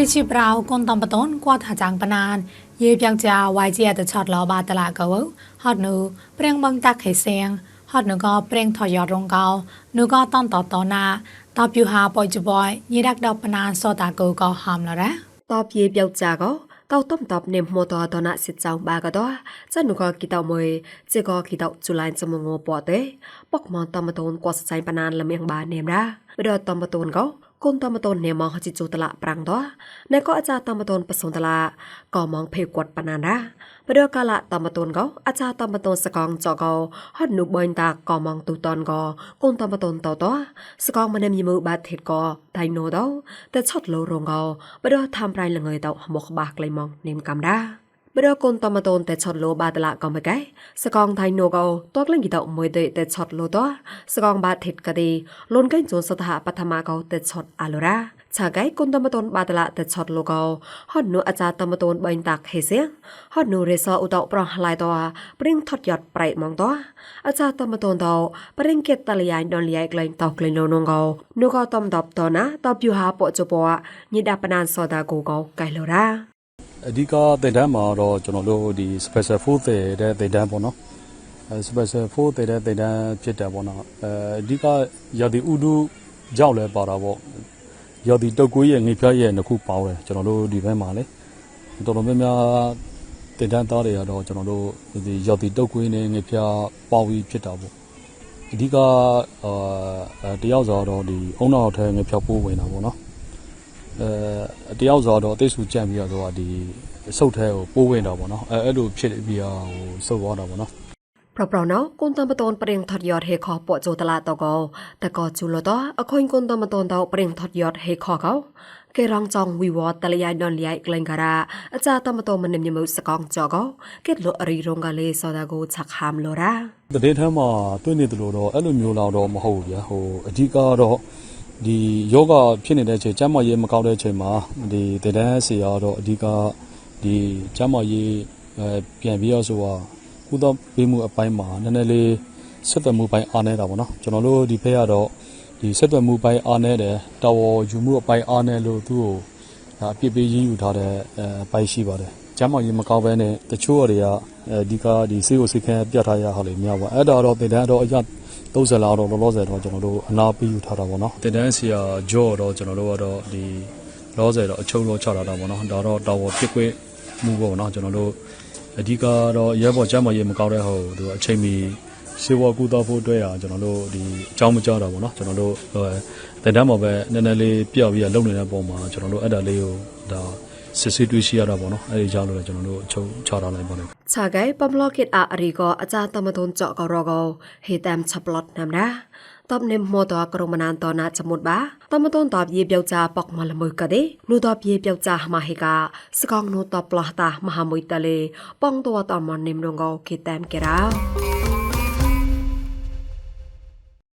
ခိချိပရာကွန်တမ်ပတွန်ကွာထာဂျန်ပနန်ယေပြောင်ကြာဝိုင်ဂျီအတချော့လောဘာတလာကောဟော့နူပရင်ဘန်တခေဆຽງហត់នងប្រេងថយរងកោនងតនតតណាតបយូហាបុយបុយញីរកដបណានសតាកូកោហមឡរ៉ាតបយេបយចាកោកោតំតបនេមមតតណាសិចងបាកដោចានកោគីតោមួយចេកោគីតោជូលៃសមងោពតេបកមតមតូនកោសចៃបណានលមៀងបានេមរ៉ារតមតូនកោ គុនតមតននេមងហចិជូតឡាប្រាំងដោះណែក៏អាចារតមតនបសុនតឡាក៏មងភេគាត់បណានាបដកលតមតនកោអាចារតមតនសកងចកោហត់នុបាញ់តាក៏មងទូតនកោគុនតមតនតតោសកងមនេមីមើបាធិតកោតៃណូដោតែឆត់លោរងកោបដរធ្វើប្រៃលងើយតោមកបាក់ក្លៃមងនេមកំដា បដកូនតមតូនតែឆត់លោបាតឡាកំមកែសកងថៃណូកោតកលងីតមួយទេតែឆត់លោតសកងបាធិតកទីលូនកែជូនសតហបឋមកោតែឆត់អាឡូរ៉ាឆាកៃគុនតមតូនបាតឡាតែឆត់លោកោហត់នូអាចារ្យតមតូនបៃតាក់ហេសៀហត់នូរេសឧតប្រឡៃតព្រិងថត់យត់ប្រៃម៉ងតអាចារ្យតមតូនតព្រិងកេតតលយ៉ៃដនលយ៉ៃក្លែងតក្លែងនងកោនូកោតំតបតណាតបយូហាពចពញិដាបណានសតាគូកោកៃឡូរ៉ា အဓိကသင်တန်းမှာတော့ကျွန်တော်တို့ဒီ special force တဲ့သင်တန်းပေါ့နော်အဲ special force တဲ့သင်တန်းဖြစ်တယ်ပေါ့နော်အဲအဓိကရာသီဥတုကြောက်လဲပါတာပေါ့ရာသီတုတ်ကွေးရဲ့ငိဖျားရဲ့နှစ်ခုပေါင်းတယ်ကျွန်တော်တို့ဒီဘက်မှာလေတော်တော်များများသင်တန်းသားတွေကတော့ကျွန်တော်တို့ဒီရာသီတုတ်ကွေးနဲ့ငိဖျားပေါင်းပြီးဖြစ်တာပေါ့အဓိကအာတယောက်ဆိုတော့ဒီအုံနောက်ထဲငိဖျားပိုးဝင်တာပေါ့နော် အဲတယောက်ဆိုတော့တိတ်ဆူကြံ့ပြီးတော့သူကဒီစုပ်ထဲကိုပိုးဝင်တော့ဗောနော်အဲအဲ့လိုဖြစ်ပြီးတော့ဟိုစုပ်သွားတော့ဗောနော်ប្រប្រណោគុនតំបតនប្រេងថត់យត់ហេខោពចោតឡាតកោតកោជុលតអខុញគុនតំបតនតោប្រេងថត់យត់ហេខោកោគេរងចង់វិវតលយាយដនលយាយក្លែងការ៉ាអចាតំបតមនិមញមើសកងចកោគេលរីរងកាលេសដាគោឆាក់ហាមលរ៉ាតដេថាមកတွေ့နေတယ်လို့တော့အဲ့လိုမျိုးလောက်တော့မဟုတ်ဘူးဗျာဟိုအဓိကတော့ ဒီယောဂဖြစ်နေတဲ့အချိန်ကျန်းမာရေးမကောင်းတဲ့အချိန်မှာဒီတည်တန်းစီရတော့အဓိကဒီကျန်းမာရေးအဲပြန်ပြီးတော့ဆိုတာကုသပေးမှုအပိုင်းမှာနည်းနည်းလေးဆက်သွယ်မှုပိုင်းအားနေတာပေါ့နော်ကျွန်တော်တို့ဒီဖက်ကတော့ဒီဆက်သွယ်မှုပိုင်းအားနေတယ်တာဝယူမှုအပိုင်းအားနေလို့သူ့ကိုဒါအပြစ်ပေးရင်းယူထားတဲ့အဲပိုင်းရှိပါတယ်ကျမ်းမာရေးမကောင်းဘဲနဲ့တချို့တွေကအဲဒီကဒီစေကိုစိတ်ခဲပြတ်ထားရဟာလေများပါအဲ့ဒါတော့တင်တန်းတော့အရ 30လောက်တော့လောလောဆယ်တော့ကျွန်တော်တို့အနာပေးယူထားတာပေါ့နော်တင်တန်းစီယာဂျော့တော့ကျွန်တော်တို့ကတော့ဒီလောဆယ်တော့အချုံလောချထားတာပေါ့နော်ဒါတော့တာဝပြစ်ခွင့်မှုပေါ့နော်ကျွန်တော်တို့အဓိကတော့ရဲဘော်ကျမ်းမာရေးမကောင်းတဲ့ဟိုသူအချိန်မီစေဝကူတော့ဖို့အတွက်ရကျွန်တော်တို့ဒီအကြောင်းမကြောတာပေါ့နော်ကျွန်တော်တို့တင်တန်းမှာပဲနည်းနည်းလေးပြောက်ပြီးလုံနေတဲ့ပုံမှာကျွန်တော်တို့အဲ့ဒါလေးကိုဒါ စစ်စစ်တွေ့ရှိရတာပေါ့နော်အဲဒီကြောင့်လည်းကျွန်တော်တို့ချုပ်ချထားလိုက်ပါတယ်ခြာကဲပမ်လော့ကစ်အာရီကောအကြတမသွန်ကြော့ကောရောကောဟေတမ်ချပလော့နမ်နာតបនិមតអក្រមណានតណាចមុតបាតមតនតបយេបយោចាបកមលមួយកដេនោះតបយេបយោចាមហេកាស្កងនោះតបឡះតាមហាមួយតលេបងតវតមនិមរងកេតាមកេរោ